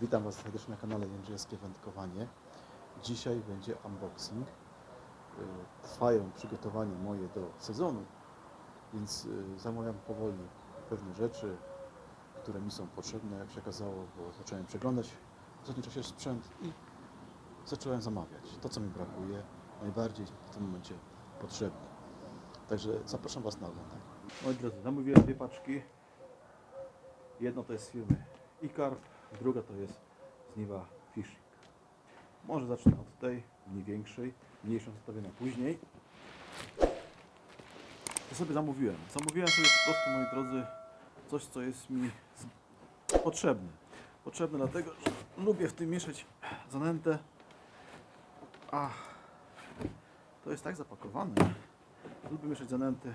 Witam Was serdecznie na kanale Jędrzejewskie Wędkowanie. Dzisiaj będzie unboxing. Y, Trwają przygotowania moje do sezonu, więc y, zamawiam powoli pewne rzeczy, które mi są potrzebne, jak się okazało, bo zacząłem przeglądać w ostatnim czasie sprzęt i zacząłem zamawiać to, co mi brakuje, najbardziej w tym momencie potrzebne. Także zapraszam Was na oglądanie. Moi drodzy, zamówiłem dwie paczki. Jedno to jest z firmy iCarp, druga to jest z Niwa Fishing. Może zacznę od tej, mniej większej, mniejszą zostawię na później. To sobie zamówiłem. Zamówiłem sobie po prostu, moi drodzy, coś, co jest mi potrzebne. Potrzebne dlatego, że lubię w tym mieszać zanętę. A to jest tak zapakowane. Lubię mieszać zanęty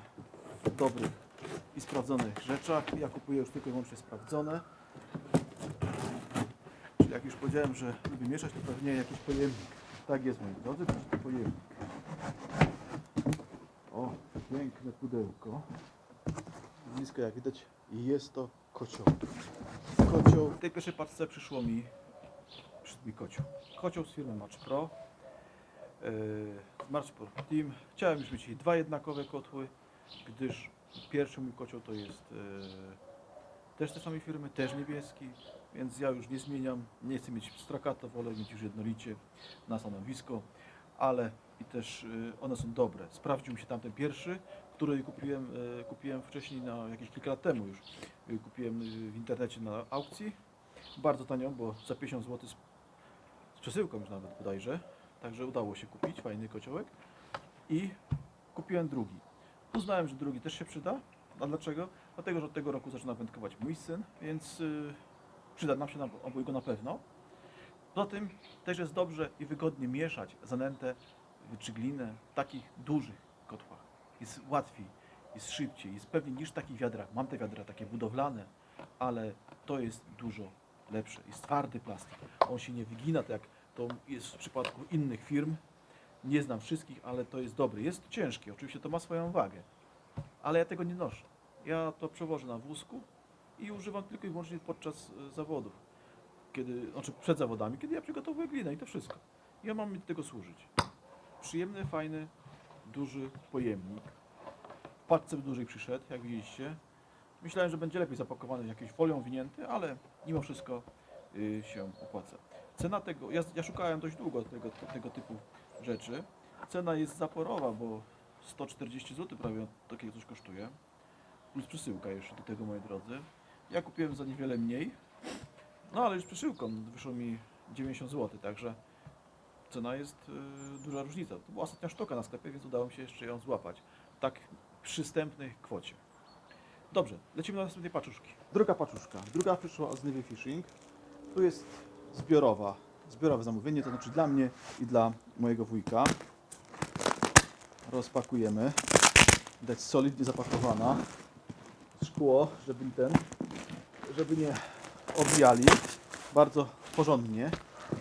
w dobrych i sprawdzonych rzeczach. Ja kupuję już tylko i wyłącznie sprawdzone. Jak już powiedziałem, że lubię mieszać, to pewnie jakiś pojemnik. Tak jest, moi drodzy, jest to pojemnik. O, piękne pudełko. Z jak widać jest to kocioł. Kocioł. W tej pierwszej paczce przyszło mi, przyszedł mi kocioł. Kocioł z firmy Match Pro. Yy, z Match Pro Team. Chciałem już mieć dwa jednakowe kotły, gdyż pierwszy mój kocioł to jest yy, też z tej samej firmy, też niebieski, więc ja już nie zmieniam, nie chcę mieć strakata, wolę mieć już jednolicie na stanowisko, ale i też y, one są dobre. Sprawdził mi się tamten pierwszy, który kupiłem, y, kupiłem wcześniej, na jakieś kilka lat temu już, Y, kupiłem w internecie na aukcji, bardzo tanio, bo za 50 zł z, z przesyłką już nawet bodajże, także udało się kupić, fajny kociołek i kupiłem drugi. Uznałem, że drugi też się przyda, a dlaczego? Dlatego, że od tego roku zaczyna wędkować mój syn, więc y, przyda nam się na, obojgu na pewno. Poza tym też jest dobrze i wygodnie mieszać zanętę czy glinę w takich dużych kotłach. Jest łatwiej, jest szybciej, jest pewniej niż w takich wiadrach. Mam te wiadra takie budowlane, ale to jest dużo lepsze. Jest twardy plastik. On się nie wygina, tak jak to jest w przypadku innych firm. Nie znam wszystkich, ale to jest dobry. Jest ciężki, oczywiście to ma swoją wagę, ale ja tego nie noszę. Ja to przewożę na wózku i używam tylko i wyłącznie podczas e, zawodów, kiedy, znaczy przed zawodami, kiedy ja przygotowuję glinę i to wszystko. Ja mam mi do tego służyć. Przyjemny, fajny, duży pojemnik. W paczce dużej przyszedł, jak widzieliście. Myślałem, że będzie lepiej zapakowany jakąś folią winięty, ale mimo wszystko y, się opłaca. Cena tego, ja, ja szukałem dość długo tego, tego typu rzeczy. Cena jest zaporowa, bo 140 zł prawie takie coś kosztuje. Plus przesyłka jeszcze do tego, moi drodzy. Ja kupiłem za niewiele mniej. No ale już przesyłką wyszło mi 90 zł, także cena jest y, duża różnica. To była ostatnia sztuka na sklepie, więc udało mi się jeszcze ją złapać. Tak przystępnej kwocie. Dobrze, lecimy do następnej paczuszki. Druga paczuszka. Druga przyszła od Navy Fishing. Tu jest zbiorowa, zbiorowe zamówienie, to znaczy dla mnie i dla mojego wujka. Rozpakujemy. Widać solidnie zapakowana. Szkło, żeby ten, żeby nie obijali. Bardzo porządnie,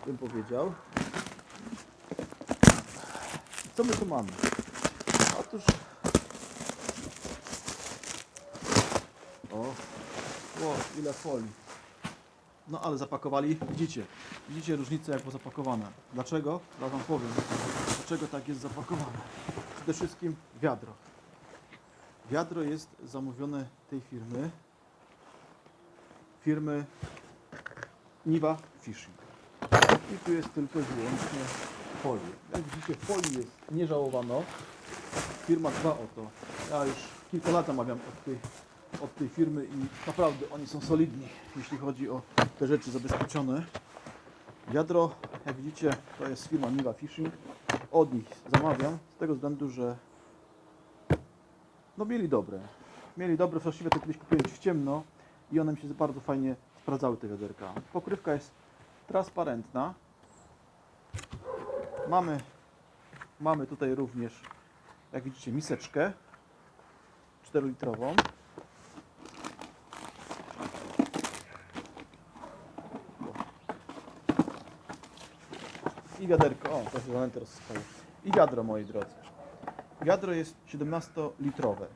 bym powiedział. Co my tu mamy? Otóż... O, o, ile folii. No ale zapakowali, widzicie, widzicie różnicę jak było zapakowane. Dlaczego? Zaraz wam powiem, dlaczego tak jest zapakowane. Przede wszystkim wiadro. Wiadro jest zamówione tej firmy, firmy Niwa Fishing. I tu jest tylko i wyłącznie folia. Jak widzicie, folii jest nie żałowano. Firma dba o to. Ja już kilka lat namawiam od tej, od tej firmy i naprawdę oni są solidni, jeśli chodzi o te rzeczy zabezpieczone. Wiadro, jak widzicie, to jest firma Niwa Fishing. Od nich zamawiam z tego względu, że no mieli dobre. Mieli dobre, właściwie to kiedyś kupiłem w ciemno i one mi się bardzo fajnie sprawdzały te wiaderka. Pokrywka jest transparentna. Mamy, mamy tutaj również, jak widzicie, miseczkę 4-litrową. I wiaderko, o, to się rozsypały. I wiadro, moi drodzy. Wiadro jest 17-litrowe.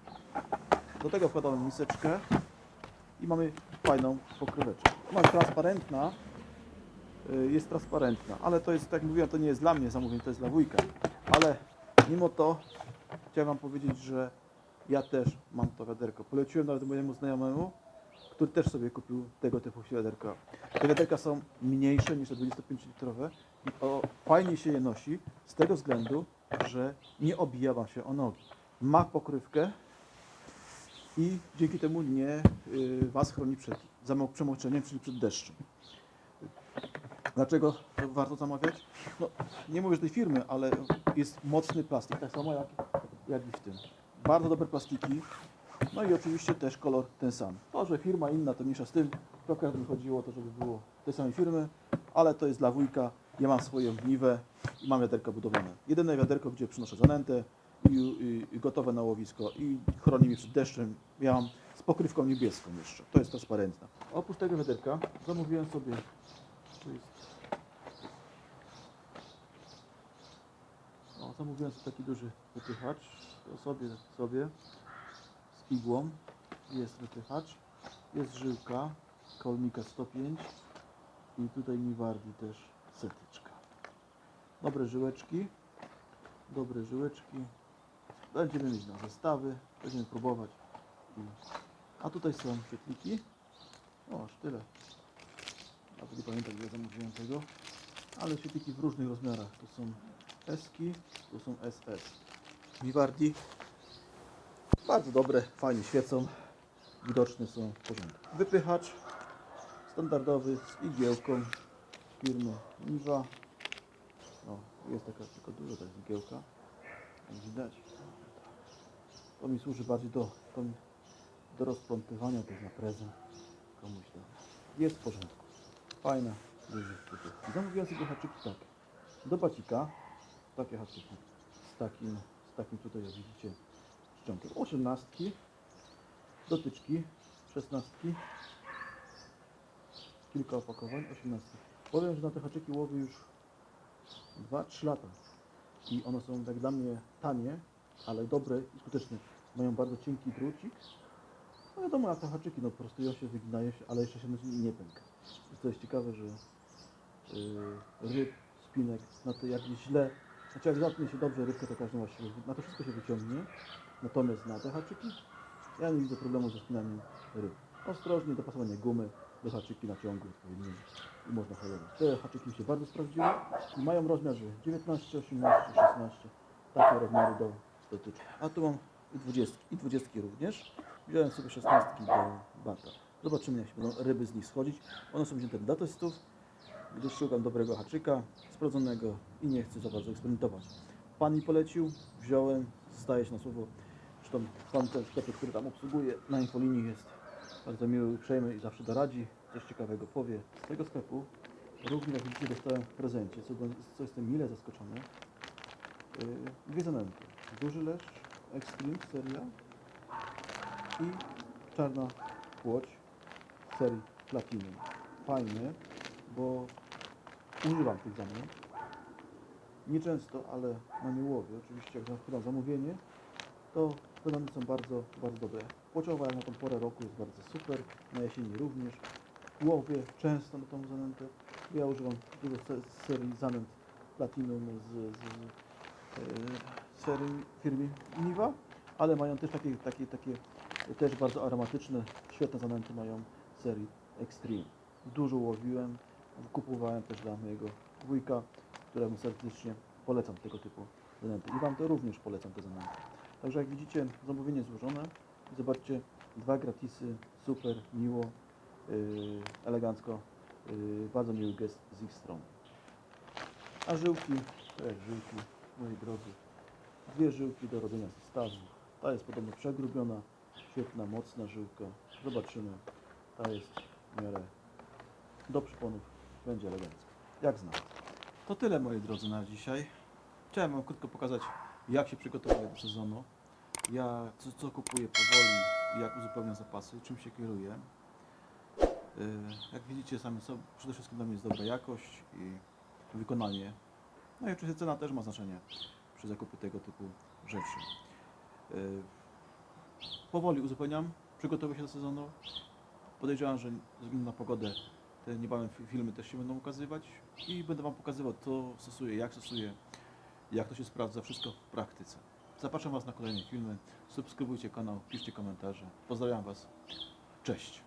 Do tego wkładamy miseczkę i mamy fajną pokryweczkę. Ona jest transparentna, y, jest transparentna, ale to jest, tak jak mówiłem, to nie jest dla mnie zamówienie, to jest dla wujka. Ale mimo to chciałem Wam powiedzieć, że ja też mam to wiaderko. Poleciłem nawet mojemu znajomemu, który też sobie kupił tego typu wiaderka. Te wiaderka są mniejsze niż te 25-litrowe i o, fajnie się je nosi z tego względu, że nie obija Wam się o nogi. Ma pokrywkę i dzięki temu nie y, Was chroni przed przemoczeniem, czyli przed deszczem. Dlaczego warto zamawiać? No, nie mówię, że tej firmy, ale jest mocny plastik, tak samo jak, jak i w tym. Bardzo dobre plastiki, no i oczywiście też kolor ten sam. To, że firma inna, to mniejsza z tym. Akurat mi chodziło o to, żeby było tej samej firmy, ale to jest dla wujka. Ja mam swoją gniwę i mam wiaderko budowlane. Jedyne wiaderko, gdzie przynoszę zanętę i, i, i gotowe na łowisko i chroni mnie przed deszczem. Ja mam z pokrywką niebieską jeszcze. To jest transparentna. Oprócz tego wiaderka zamówiłem sobie to jest o, zamówiłem sobie taki duży wypychacz. To sobie, sobie z igłą jest wypychacz. Jest żyłka kolmika 105 i tutaj mi wardi też setyczka. Dobre żyłeczki. Dobre żyłeczki. Będziemy mieć na zestawy. Będziemy próbować. A tutaj są świetliki. O, aż tyle. Nawet nie pamiętam ile zamówiłem tego. Ale świetliki w różnych rozmiarach. To są S-ki, to są SS. Vivardi. Bardzo dobre, fajnie świecą. Widoczne są w porządku. Wypychacz standardowy z igiełką firmy Niva. O, jest taka tylko duża ta igiełka. Jak widać. To mi służy bardziej do, do, do rozplątywania tych na prezent komuś tam. Jest w porządku. Fajna. Zamówiłem sobie haczyki tak. Do bacika takie haczyki z takim, z takim tutaj jak widzicie szczątkiem. Osiemnastki, dotyczki, szesnastki, kilka opakowań, osiemnastki. Powiem, że na te haczyki łowię już 2-3 lata i one są jak dla mnie tanie, ale dobre i skuteczne. Mają bardzo cienki drucik. No wiadomo, a te haczyki no prostują się, wyginają się, ale jeszcze się nie pęka. I to jest ciekawe, że yy, ryb, spinek, na to jak źle, znaczy jak zatnie się dobrze rybkę, to każdy właściwie, na to wszystko się wyciągnie. Natomiast na te haczyki, ja nie widzę problemu ze spinaniem ryb. Ostrożnie, dopasowanie gumy do haczyki na ciągu odpowiednim i można holować. Te haczyki się bardzo sprawdziły i mają rozmiary 19, 18, 16, takie rozmiary do dotyczy. A tu mam i 20, i 20 również. Wziąłem sobie 16 do bata. Zobaczymy jak się będą ryby z nich schodzić. One są wzięte dla testów, gdyż szukam dobrego haczyka, sprawdzonego i nie chcę za bardzo eksperymentować. Pan mi polecił, wziąłem, staję się na słowo. Zresztą pan ten który tam obsługuje na infolinii jest bardzo miły, uprzejmy i zawsze doradzi, coś ciekawego powie. Z tego sklepu również jak widzicie dostałem w prezencie, co, co jestem mile zaskoczony. Yy, dwie zanęty. Duży leszcz, Extreme seria i czarna płoć serii Platinum. Fajnie, bo używam tych zanęt. Nieczęsto, ale na nie łowię. Oczywiście jak chyba zamówienie, to zanęty są bardzo, bardzo dobre. Płociowa jak na tą porę roku jest bardzo super, na jesieni również. Łowię często na tą zanętę. Ja używam dużo se- serii zanęt Platinum z, z e, serii firmy Niva, ale mają też takie, takie, takie też bardzo aromatyczne, świetne zanęty mają serii Extreme. Dużo łowiłem, kupowałem też dla mojego wujka, któremu serdecznie polecam tego typu zanęty. I Wam to również polecam te zanęty. Także jak widzicie, zamówienie złożone. Zobaczcie, dwa gratisy, super, miło, elegancko, yy, bardzo miły gest z ich strony. A żyłki, to jak żyłki, moi drodzy, dwie żyłki do robienia zestawu. Ta jest podobno przegrubiona, świetna, mocna żyłka. Zobaczymy. Ta jest w miarę do przyponów, będzie elegancko. Jak znam. To tyle moi drodzy na dzisiaj. Chciałem Wam krótko pokazać, jak się przygotowuję do sezonu. Ja co, co kupuję powoli, jak uzupełniam zapasy, czym się kieruję. Yy, Jak widzicie sami sobie, przede wszystkim dla mnie jest dobra jakość i wykonanie. No i oczywiście cena też ma znaczenie przy zakupie tego typu rzeczy. Yy, Powoli uzupełniam, przygotowuję się do sezonu. Podejrzewam, że ze względu na pogodę Te niebawem fi- filmy też się będą ukazywać i będę Wam pokazywał, co stosuję, jak stosuję, jak to się sprawdza, wszystko w praktyce. Zapraszam Was na kolejne filmy. Subskrybujcie kanał, piszcie komentarze. Pozdrawiam Was. Cześć.